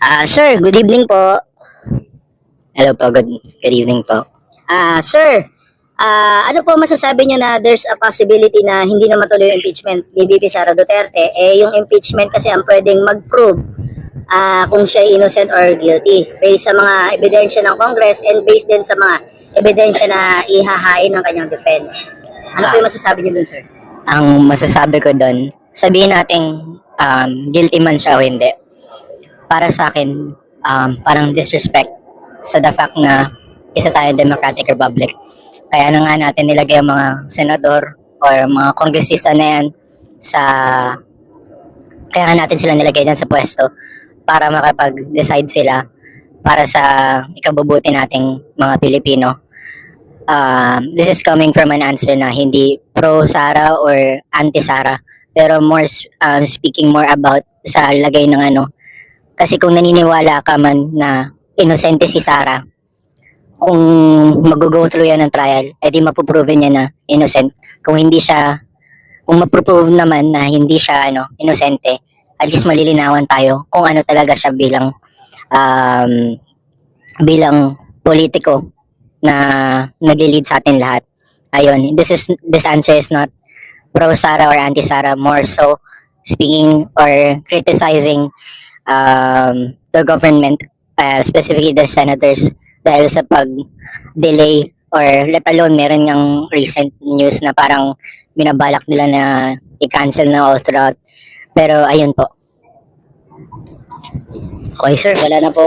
Ah, sir, good evening po. Hello po, good, good evening po. Ah, sir, ah, ano po masasabi niyo na there's a possibility na hindi na matuloy yung impeachment ni VP Sara Duterte? Eh, yung impeachment kasi ang pwedeng mag-prove ah, kung siya innocent or guilty based sa mga ebidensya ng Congress and based din sa mga ebidensya na ihahain ng kanyang defense. Ano po yung masasabi niyo dun, sir? Ang masasabi ko dun, sabihin natin um, guilty man siya o hindi. Para sa akin, um, parang disrespect sa the fact na isa tayong democratic republic. Kaya na nga natin nilagay ang mga senador or mga kongresista na yan sa kaya nga natin sila nilagay dyan sa pwesto para makapag-decide sila para sa ikabubuti nating mga Pilipino. Um, this is coming from an answer na hindi pro-Sara or anti-Sara pero more um, speaking more about sa lagay ng ano kasi kung naniniwala ka man na inosente si Sara, kung mag-go through yan ng trial, edi mapuprove niya na innocent. Kung hindi siya, kung mapuprove naman na hindi siya ano, inosente, at least malilinawan tayo kung ano talaga siya bilang um, bilang politiko na nag-lead sa atin lahat. Ayun, this is this answer is not pro Sara or anti Sara, more so speaking or criticizing um, the government, uh, specifically the senators, dahil sa pag-delay or let alone meron ng recent news na parang binabalak nila na i-cancel na all throughout. Pero ayun po. Okay sir, wala na po